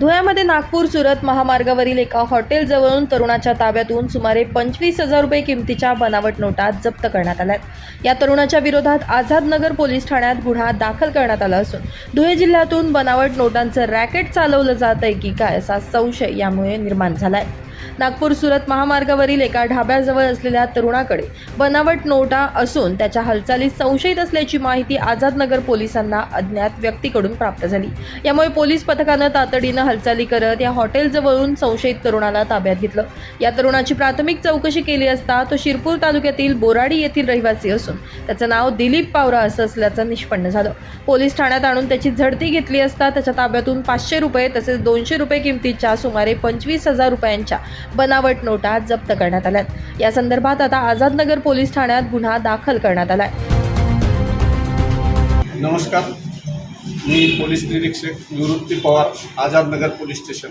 धुळ्यामध्ये नागपूर सुरत महामार्गावरील एका हॉटेलजवळून तरुणाच्या ताब्यातून सुमारे पंचवीस हजार रुपये किमतीच्या बनावट नोटा जप्त करण्यात आल्या या तरुणाच्या विरोधात आझादनगर पोलीस ठाण्यात गुन्हा दाखल करण्यात आला असून धुळे जिल्ह्यातून बनावट नोटांचं रॅकेट चालवलं जात आहे की काय असा संशय यामुळे निर्माण झाला आहे नागपूर सुरत महामार्गावरील एका ढाब्याजवळ असलेल्या तरुणाकडे बनावट नोटा असून त्याच्या हालचाली संशयित असल्याची माहिती आझादनगर पोलिसांना अज्ञात व्यक्तीकडून प्राप्त झाली. यामुळे पोलीस पथकानं तातडीनं हालचाली करत या हॉटेलजवळून संशयित तरुणाला ताब्यात घेतलं. या तरुणाची प्राथमिक चौकशी केली असता तो शिरपूर तालुक्यातील बोराडी येथील रहिवासी असून त्याचं नाव दिलीप पावरा असं असल्याचं निष्पन्न झालं. पोलीस ठाण्यात आणून त्याची झडती घेतली असता त्याच्या ताब्यातून पाचशे रुपये तसेच दोनशे रुपये किमतीच्या सुमारे पंचवीस हजार रुपयांच्या बनावट नोटा जप्त करण्यात आल्यात. या संदर्भात आता आझादनगर पोलीस ठाण्यात गुन्हा दाखल करण्यात आलाय. नमस्कार. मी पोलीस निरीक्षक निवृत्ती पवार आझादनगर पोलीस स्टेशन.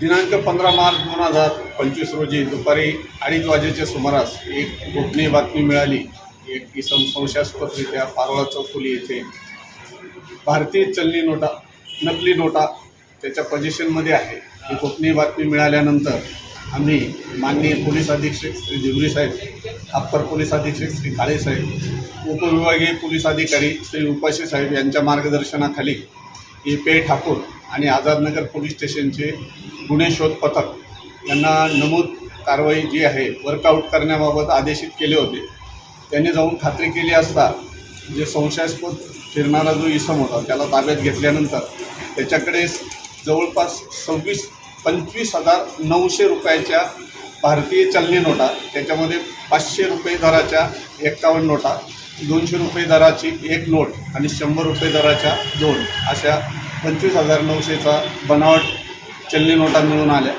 दिनांक पंधरा मार्च दोन हजार पंचवीस रोजी दुपारी अडीच वाजेच्या सुमारास एक गोपनीय बातमी मिळाली. एक किसम संशयास्पदरित्या पारोळा चौफुली येथे भारतीय चलनी नोटा नकली नोटा त्याच्या पोझिशनमध्ये आहे. ही गोपनीय बातमी मिळाल्यानंतर आम्ही माननीय पोलीस अधीक्षक श्री दिवरी साहेब अप्पर पोलीस अधीक्षक श्री काळे साहेब उपविभागीय पोलीस अधिकारी श्री उपाशी साहेब यांच्या मार्गदर्शनाखाली ए पे ठाकूर आणि आझादनगर पोलीस स्टेशनचे गुन्हे शोध पथक यांना नमूद कारवाई जी आहे वर्कआउट करण्याबाबत आदेशित केले होते. त्यांनी जाऊन खात्री केली असता जे संशयास्पद फिरणारा जो इसम होता त्याला ताब्यात घेतल्यानंतर त्याच्याकडे जवळपास सव्वीस पंचवीस हजार नऊशे रुपयाच्या भारतीय चलनी नोटा त्याच्यामध्ये पाचशे रुपये दराच्या एक्कावन्न नोटा दोनशे रुपये दराची एक नोट आणि शंभर रुपये दराच्या दोन अशा पंचवीस हजार नऊशेचा बनावट चलनी नोटा मिळून आल्या.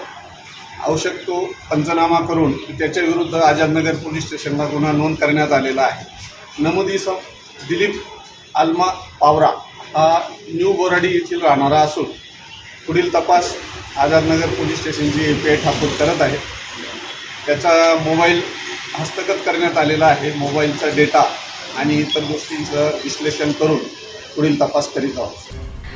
आवश्यक तो पंचनामा करून त्याच्या विरुद्ध आझादनगर पोलीस स्टेशनला गुन्हा नोंद करण्यात आलेला आहे. नमूद इसम दिलीप आल्मा पावरा हा न्यू बोराडी येथील राहणारा असून पुढील तपास आझादनगर पोलीस स्टेशनची ए पी आय ठाकूर करत आहे. त्याचा मोबाईल हस्तगत करण्यात आलेला आहे. मोबाईलचा डेटा आणि इतर गोष्टींचं विश्लेषण करून पुढील तपास करीत आहोत.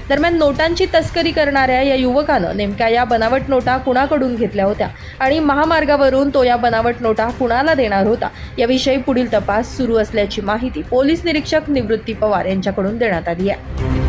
दरम्यान नोटांची तस्करी करणाऱ्या या युवकानं नेमक्या या बनावट नोटा कुणाकडून घेतल्या होत्या आणि महामार्गावरून तो या बनावट नोटा कुणाला देणार होता याविषयी पुढील तपास सुरू असल्याची माहिती पोलीस निरीक्षक निवृत्ती पवार यांच्याकडून देण्यात आली आहे.